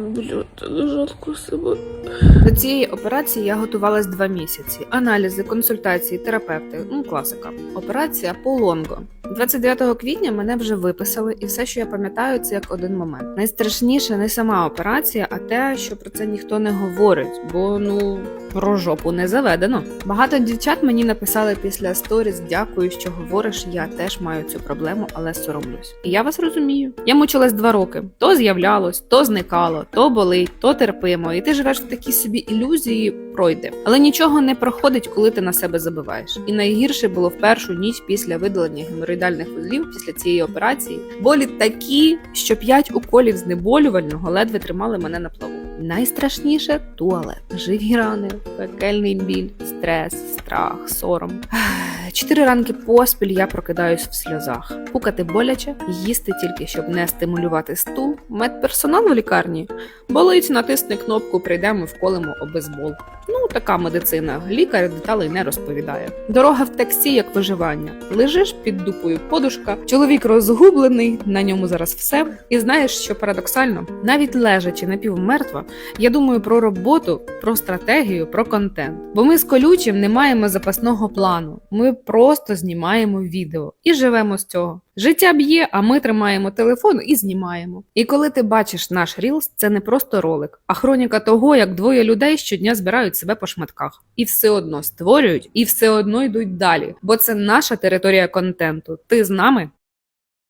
Блядь, так жалко себе. До цієї операції я готувалась два місяці. Аналізи, консультації, терапевти. Ну, класика. Операція Полонго. 29 квітня мене вже виписали, і все, що я пам'ятаю, це як один момент. Найстрашніше не сама операція, а те, що про це ніхто не говорить, бо ну про жопу не заведено. Багато дівчат мені написали після сторіс дякую, що говориш. Я теж маю цю проблему, але соромлюсь. І я вас розумію. Я мучилась два роки. То з'являлось, то зникало, то болить, то терпимо. І ти живеш в такій собі ілюзії, пройде. Але нічого не проходить, коли ти на себе забиваєш. І найгірше було в першу ніч після видалення геморроїдальних вузлів після цієї операції. Болі такі, що п'ять уколів знеболювального ледве тримали мене на плаву. Найстрашніше туалет, живі рани, пекельний біль, стрес, страх, сором. Чотири ранки поспіль я прокидаюсь в сльозах. Пукати боляче, їсти тільки щоб не стимулювати стул. Медперсонал в лікарні болить, натисни кнопку, прийдемо, вколимо обезбол. Ну, така медицина. Лікар деталей не розповідає. Дорога в таксі як виживання. Лежиш під дупою подушка, чоловік розгублений, на ньому зараз все. І знаєш, що парадоксально, навіть лежачи напівмертва, я думаю про роботу, про стратегію, про контент. Бо ми з колючим не маємо запасного плану. Ми просто знімаємо відео і живемо з цього. Життя б'є, а ми тримаємо телефон і знімаємо. І коли ти бачиш наш рілс, це не просто ролик, а хроніка того, як двоє людей щодня збирають себе по шматках і все одно створюють, і все одно йдуть далі. Бо це наша територія контенту. Ти з нами?